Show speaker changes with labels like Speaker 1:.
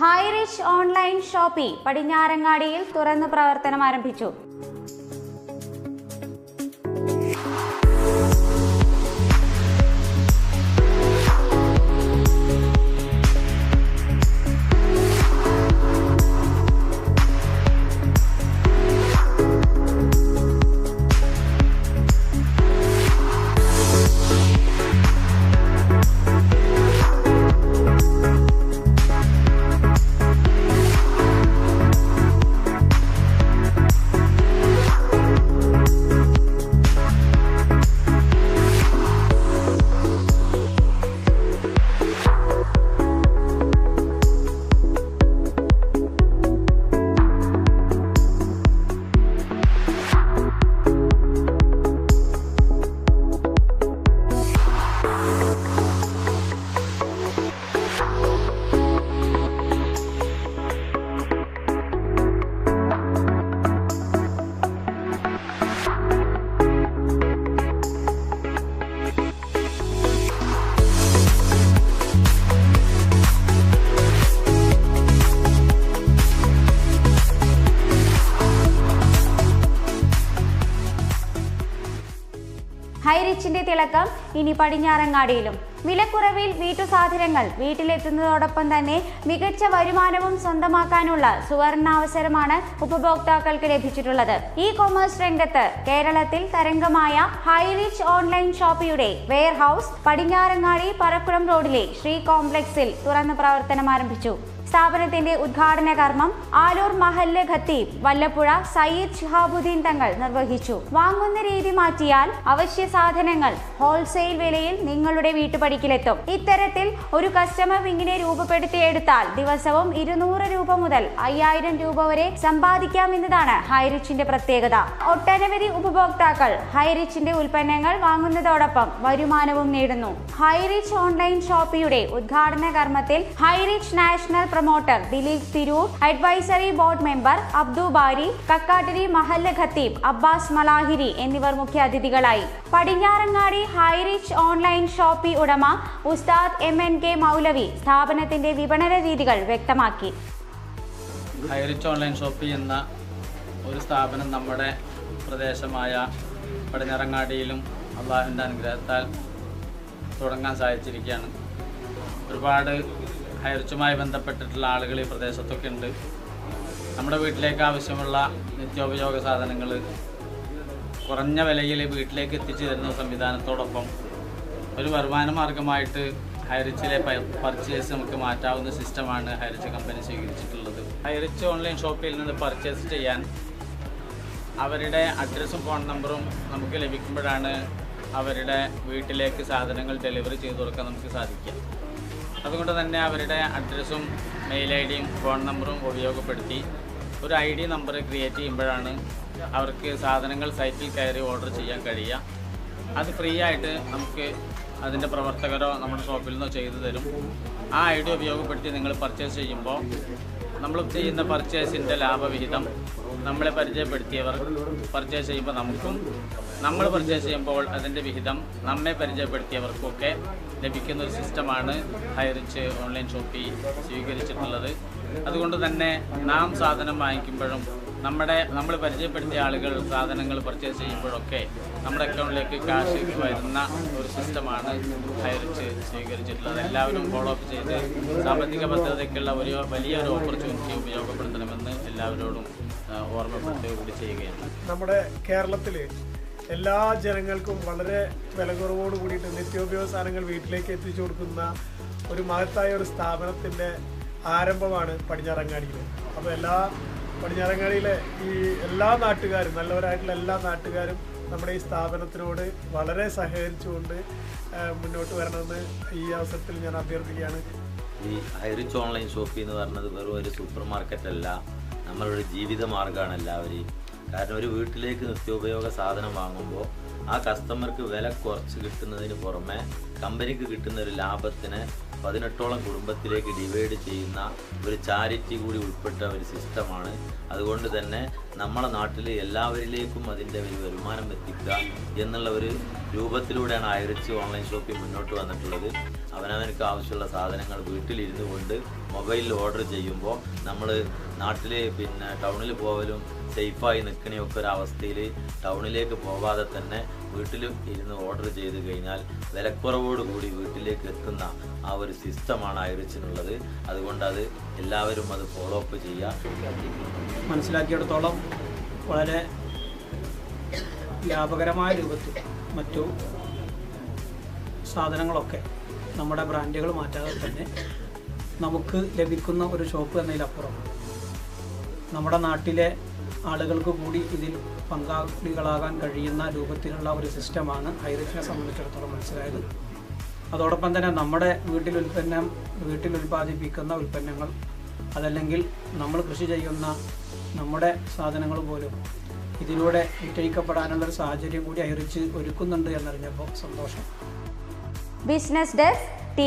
Speaker 1: Highrich online Shopee. പടിഞ്ഞാറങ്ങാടിയിൽ തുറന്ന് പ്രവർത്തനം ആരംഭിച്ചു. തിളക്കം ഇനി പടിഞ്ഞാറങ്ങാടിയിലും. വിലക്കുറവിൽ വീട്ടുസാധനങ്ങൾ വീട്ടിലെത്തുന്നതോടൊപ്പം തന്നെ മികച്ച വരുമാനവും സ്വന്തമാക്കാനുള്ള സുവർണാവസരമാണ് ഉപഭോക്താക്കൾക്ക് ലഭിച്ചിട്ടുള്ളത്. ഇ കൊമേഴ്സ് രംഗത്ത് കേരളത്തിൽ തരംഗമായ ഹൈറിച്ച് ഓൺലൈൻ ഷോപ്പിയുടെ വെയർ ഹൗസ് പടിഞ്ഞാറങ്ങാടി പറക്കുളം റോഡിലെ ശ്രീ കോംപ്ലക്സിൽ തുറന്ന് പ്രവർത്തനം ആരംഭിച്ചു സ്ഥാപനത്തിന്റെ ഉദ്ഘാടന കർമ്മം ആലൂർ മഹല്ല് ഖത്തീബ് വല്ലപ്പുഴ സയ്യിദ് ഷിഹാബുദ്ദീൻ തങ്ങൾ നിർവഹിച്ചു. വാങ്ങുന്ന രീതി മാറ്റിയാൽ അവശ്യ സാധനങ്ങൾ ഹോൾസെയിൽ വിലയിൽ നിങ്ങളുടെ വീട്ടുപടിക്കിലെത്തും. ഇത്തരത്തിൽ ഒരു കസ്റ്റമർ വിങ്ങിനെ രൂപപ്പെടുത്തിയെടുത്താൽ ദിവസവും ഇരുന്നൂറ് രൂപ മുതൽ അയ്യായിരം രൂപ വരെ സമ്പാദിക്കാമെന്നതാണ് ഹൈറിച്ചിന്റെ പ്രത്യേകത. ഒട്ടനവധി ഉപഭോക്താക്കൾ ഹൈറിച്ചിന്റെ ഉൽപ്പന്നങ്ങൾ വാങ്ങുന്നതോടൊപ്പം വരുമാനവും നേടുന്നു. ഹൈറിച്ച് ഓൺലൈൻ ഷോപ്പിയുടെ ഉദ്ഘാടന കർമ്മത്തിൽ Highrich national promoter Dileep Tirur advisory board member Abdu Bari Kakkattiri മഹല്ല ഖത്തീബ് അബ്ബാസ് മലാഹിരി എന്നിവർ മുഖ്യാതിഥികളായി. പടിഞ്ഞാറങ്ങാടി ഹൈറിച്ച് ഓൺലൈൻ ഷോപ്പി ഉടമ ഉസ്താദ് എം എൻ കെ മൗലവി സ്ഥാപനത്തിന്റെ വിപണന രീതികൾ വ്യക്തമാക്കി.
Speaker 2: ഹൈറിച്ച് ഓൺലൈൻ ഷോപ്പി എന്ന ഒരു സ്ഥാപനം നമ്മുടെ പ്രദേശമായ പടിഞ്ഞാറങ്ങാടിയിലും അള്ളാഹുവിന്റെ അനുഗ്രഹത്താൽ തുടങ്ങാൻ സാധിച്ചിരിക്കുകയാണ്. ഒരുപാട് ഹൈറിച്ചുമായി ബന്ധപ്പെട്ടിട്ടുള്ള ആളുകൾ ഈ പ്രദേശത്തൊക്കെ ഉണ്ട്. നമ്മുടെ വീട്ടിലേക്ക് ആവശ്യമുള്ള നിത്യോപയോഗ സാധനങ്ങൾ കുറഞ്ഞ വിലയിൽ വീട്ടിലേക്ക് എത്തിച്ചു തരുന്ന സംവിധാനത്തോടൊപ്പം ഒരു വരുമാന മാർഗമായിട്ട് ഹൈറിച്ചിലെ പർച്ചേസ് നമുക്ക് മാറ്റാവുന്ന സിസ്റ്റമാണ് ഹൈറിച്ച് കമ്പനി സ്വീകരിച്ചിട്ടുള്ളത്. ഹൈറിച്ച് ഓൺലൈൻ ഷോപ്പിൽ നിന്ന് പർച്ചേസ് ചെയ്യാൻ അവരുടെ അഡ്രസ്സും ഫോൺ നമ്പറും നമുക്ക് ലഭിക്കുമ്പോഴാണ് അവരുടെ വീട്ടിലേക്ക് സാധനങ്ങൾ ഡെലിവറി ചെയ്തു കൊടുക്കാൻ നമുക്ക് സാധിക്കുക. അതുകൊണ്ട് തന്നെ അവരുടെ അഡ്രസ്സും മെയിൽ ഐ ഡിയും ഫോൺ നമ്പറും ഉപയോഗപ്പെടുത്തി ഒരു ഐ ഡി നമ്പർ ക്രിയേറ്റ് ചെയ്യുമ്പോഴാണ് അവർക്ക് സാധനങ്ങൾ സൈറ്റിൽ കയറി ഓർഡർ ചെയ്യാൻ കഴിയുക. അത് ഫ്രീ ആയിട്ട് നമുക്ക് അതിന്റെ പ്രവർത്തകരോ നമ്മുടെ ഷോപ്പിൽ നിന്നോ ചെയ്തു തരും. ആ ഐ ഡി ഉപയോഗപ്പെടുത്തി നിങ്ങൾ പർച്ചേസ് ചെയ്യുമ്പോൾ നമ്മൾ ചെയ്യുന്ന പർച്ചേസിന്റെ ലാഭവിഹിതം നമ്മളെ പരിചയപ്പെടുത്തിയവർ പർച്ചേസ് ചെയ്യുമ്പോൾ നമുക്കും നമ്മൾ പർച്ചേസ് ചെയ്യുമ്പോൾ അതിന്റെ വിഹിതം നമ്മെ പരിചയപ്പെടുത്തിയവർക്കൊക്കെ ലഭിക്കുന്ന ഒരു സിസ്റ്റമാണ് ഹൈറിച്ച് ഓൺലൈൻ ഷോപ്പി സ്വീകരിച്ചിട്ടുള്ളത്. അതുകൊണ്ട് തന്നെ നാം സാധനം വാങ്ങിക്കുമ്പോഴും നമ്മുടെ നമ്മൾ പരിചയപ്പെടുത്തിയ ആളുകൾ സാധനങ്ങൾ പർച്ചേസ് ചെയ്യുമ്പോഴൊക്കെ നമ്മുടെ അക്കൗണ്ടിലേക്ക് കാശ് വരുന്ന ഒരു സിസ്റ്റമാണ് ഹൈറിച്ച് സ്വീകരിച്ചിട്ടുള്ളത്. എല്ലാവരും ഫോളോ അപ്പ് ചെയ്ത് സാമ്പത്തിക ഭദ്രതയ്ക്കുള്ള ഒരു വലിയൊരു ഓപ്പർച്യൂണിറ്റി ഉപയോഗപ്പെടുത്തണമെന്ന് എല്ലാവരോടും ഓർമ്മപ്പെടുത്തുക കൂടി ചെയ്യുകയാണ്.
Speaker 3: നമ്മുടെ കേരളത്തിൽ എല്ലാ ജനങ്ങൾക്കും വളരെ വില കുറവോട് കൂടിയിട്ട് നിത്യോപയോഗ സാധനങ്ങൾ വീട്ടിലേക്ക് എത്തിച്ചു കൊടുക്കുന്ന ഒരു മഹത്തായ ഒരു സ്ഥാപനത്തിന്റെ ആരംഭമാണ് പടിഞ്ഞാറങ്ങാടിയിൽ അപ്പോൾ എല്ലാ പടിഞ്ഞാറങ്ങാടിയിലെ ഈ എല്ലാ നാട്ടുകാരും നല്ലവരായിട്ടുള്ള എല്ലാ നാട്ടുകാരും നമ്മുടെ ഈ സ്ഥാപനത്തിനോട് വളരെ സഹകരിച്ചുകൊണ്ട് മുന്നോട്ട് വരണമെന്ന് ഈ അവസരത്തിൽ ഞാൻ അഭ്യർത്ഥിക്കുകയാണ്.
Speaker 4: ഈ ഹൈറിച്ച് ഓൺലൈൻ ഷോപ്പിംഗ് എന്ന് പറയുന്നത് വെറും ഒരു സൂപ്പർ മാർക്കറ്റ് അല്ല നമ്മളൊരു ജീവിത മാർഗമാണ് എല്ലാവരെയും കാരണം ഒരു വീട്ടിലേക്ക് നിത്യോപയോഗ സാധനം വാങ്ങുമ്പോൾ ആ കസ്റ്റമർക്ക് വില കുറച്ച് കിട്ടുന്നതിന് പുറമെ കമ്പനിക്ക് കിട്ടുന്ന ഒരു ലാഭത്തിന് പതിനെട്ടോളം കുടുംബത്തിലേക്ക് ഡിവൈഡ് ചെയ്യുന്ന ഒരു ചാരിറ്റി കൂടി ഉൾപ്പെട്ട ഒരു സിസ്റ്റമാണ് അതുകൊണ്ട് തന്നെ നമ്മളെ നാട്ടിൽ എല്ലാവരിലേക്കും അതിന്റെ ഒരു വരുമാനം എത്തിക്കുക എന്നുള്ള ഒരു രൂപത്തിലൂടെയാണ് ആയിരച്ച് ഓൺലൈൻ ഷോപ്പിംഗ് മുന്നോട്ട് വന്നിട്ടുള്ളത്. അവനവനക്ക് ആവശ്യമുള്ള സാധനങ്ങൾ വീട്ടിലിരുന്നു കൊണ്ട് മൊബൈലിൽ ഓർഡർ ചെയ്യുമ്പോൾ നമ്മൾ നാട്ടിൽ പിന്നെ ടൗണിൽ പോകലും സേഫായി നിൽക്കണയൊക്കെ ഒരു അവസ്ഥയിൽ ടൗണിലേക്ക് പോവാതെ തന്നെ വീട്ടിലും ഇരുന്ന് ഓർഡർ ചെയ്ത് കഴിഞ്ഞാൽ വിലക്കുറവോടുകൂടി വീട്ടിലേക്ക് എത്തുന്ന ആ ഒരു സിസ്റ്റമാണ് ഐറിച്ചിനുള്ളത് അതുകൊണ്ട് അത് എല്ലാവരും അത് ഫോളോ അപ്പ് ചെയ്യുക
Speaker 5: മനസ്സിലാക്കിയെടുത്തോളം വളരെ ലാഭകരമായ രൂപത്തിൽ മറ്റു സാധനങ്ങളൊക്കെ നമ്മുടെ ബ്രാൻഡുകൾ മാറ്റാതെ തന്നെ നമുക്ക് ലഭിക്കുന്ന ഒരു ഷോപ്പ് എന്നതിലപ്പുറം നമ്മുടെ നാട്ടിലെ ആളുകൾക്ക് കൂടി ഇതിൽ പങ്കാളികളാകാൻ കഴിയുന്ന രൂപത്തിലുള്ള ഒരു സിസ്റ്റമാണ് ഹൈറിച്ചിനെ സംബന്ധിച്ചിടത്തോളം മനസ്സിലായത്. അതോടൊപ്പം തന്നെ നമ്മുടെ വീട്ടിൽ ഉൽപ്പന്നം വീട്ടിൽ ഉൽപ്പാദിപ്പിക്കുന്ന ഉൽപ്പന്നങ്ങൾ അതല്ലെങ്കിൽ നമ്മൾ കൃഷി ചെയ്യുന്ന നമ്മുടെ സാധനങ്ങൾ പോലും ഇതിലൂടെ വിറ്റഴിക്കപ്പെടാനുള്ള ഒരു സാഹചര്യം കൂടി അയറിച്ച് ഒരുക്കുന്നുണ്ട് എന്നറിഞ്ഞപ്പോൾ സന്തോഷം.
Speaker 1: Business desk T